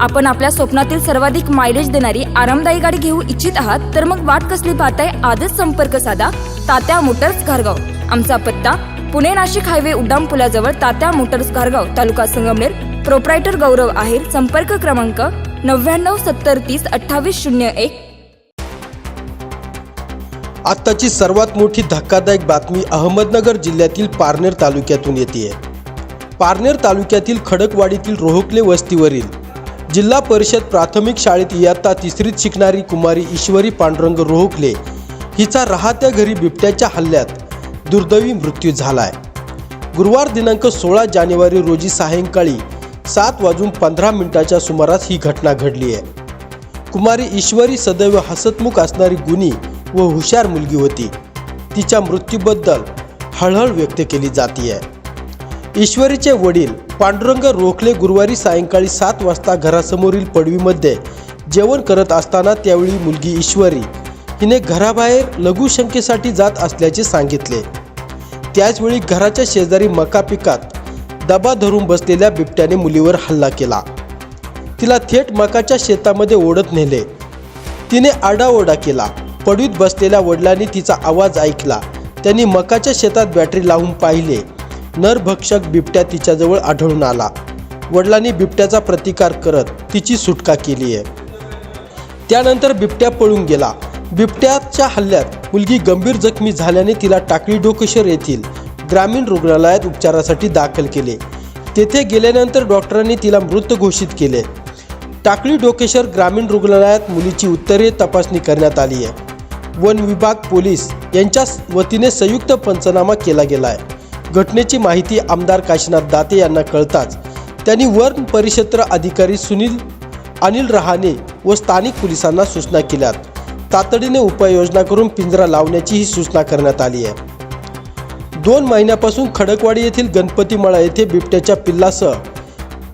आपण आपल्या स्वप्नातील सर्वाधिक मायलेज देणारी आरामदायी गाडी घेऊ इच्छित आहात तर मग वाट कसली पाहताय? आजच संपर्क साधा. तात्या मोटर्स घारगाव. आमचा पत्ता पुणे नाशिक हायवे उड्डाण पुलाजवळ तात्या मोटर्स घारगाव तालुका संगमनेर. प्रोप्रायटर गौरव आहेर संपर्क क्रमांक नव्याण्णव सत्तर तीस अठ्ठावीस शून्य एक. आत्ताची सर्वात मोठी धक्कादायक बातमी अहमदनगर जिल्ह्यातील पारनेर तालुक्यातून येते पारनेर तालुक्यातील खडकवाडीतील रोहकले वस्तीवरील जिल्हा परिषद प्राथमिक शाळेत इयत्ता तिसरीत शिकणारी कुमारी ईश्वरी पांडुरंग रोहकले हिचा राहत्या घरी बिबट्याच्या हल्ल्यात दुर्दैवी मृत्यू झालाय. गुरुवार दिनांक सोळा जानेवारी रोजी सायंकाळी सात वाजून पंधरा मिनिटाच्या सुमारास ही घटना घडली आहे. कुमारी ईश्वरी सदैव हसतमुख असणारी गुणी व हुशार मुलगी होती. तिच्या मृत्यूबद्दल हळहळ व्यक्त केली जाते ईश्वरीचे वडील पांडुरंग रोखले गुरुवारी सायंकाळी सात वाजता घरासमोरील पडवीमध्ये जेवण करत असताना त्यावेळी मुलगी ईश्वरी हिने घराबाहेर लघुशंकेसाठी जात असल्याचे सांगितले. त्याचवेळी घराच्या शेजारी मका पिकात दबा धरून बसलेल्या बिबट्याने मुलीवर हल्ला केला. तिला थेट मकाच्या शेतामध्ये ओढत नेले. तिने आडाओढा केला. पडवीत बसलेल्या वडिलांनी तिचा आवाज ऐकला. त्यांनी मकाच्या शेतात बॅटरी लावून पाहिले. नरभक्षक बिबट्या तिच्याजवळ आढळून आला. वडिलांनी बिबट्याचा प्रतिकार करत तिची सुटका केली आहे. त्यानंतर बिबट्या पळून गेला. बिबट्याच्या हल्ल्यात मुलगी गंभीर जखमी झाल्याने तिला टाकळी डोकेश्वर येथील ग्रामीण रुग्णालयात उपचारासाठी दाखल केले. तेथे गेल्यानंतर डॉक्टरांनी तिला मृत घोषित केले. टाकळी डोकेश्वर ग्रामीण रुग्णालयात मुलीची उत्तरीय तपासणी करण्यात आली आहे. वन विभाग पोलीस यांच्या वतीने संयुक्त पंचनामा केला गेला आहे. घटनेची माहिती आमदार काशीनाथ दाते यांना कळताच त्यांनी वन परिक्षेत्र अधिकारी सुनील अनिल रहाणे व स्थानिक पोलिसांना सूचना केल्यात. तातडीने उपाययोजना करून पिंजरा लावण्याचीही सूचना करण्यात आली आहे. दोन महिन्यापासून खडकवाडी येथील गणपतीमळा येथे बिबट्याच्या पिल्लासह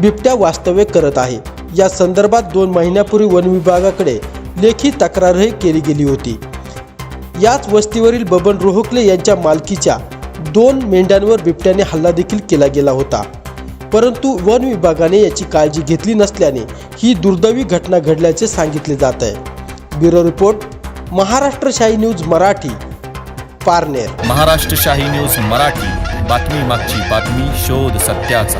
बिबट्या वास्तव्य करत आहे. या संदर्भात दोन महिन्यापूर्वी वन विभागाकडे लेखी तक्रारही केली गेली होती. याच वस्तीवरील बबन रोहकले यांच्या मालकीच्या दोन मेंढ्यांवर बिबट्याने हल्ला देखील केला गेला होता. परंतु वन विभागाने याची काळजी घेतली नसल्याने ही दुर्दैवी घटना घडल्याचे सांगितले जात आहे. ब्युरो रिपोर्ट महाराष्ट्र शाही न्यूज मराठी पारनेर. महाराष्ट्र शाही न्यूज मराठी बातमी मागची बातमी शोध सत्याचा.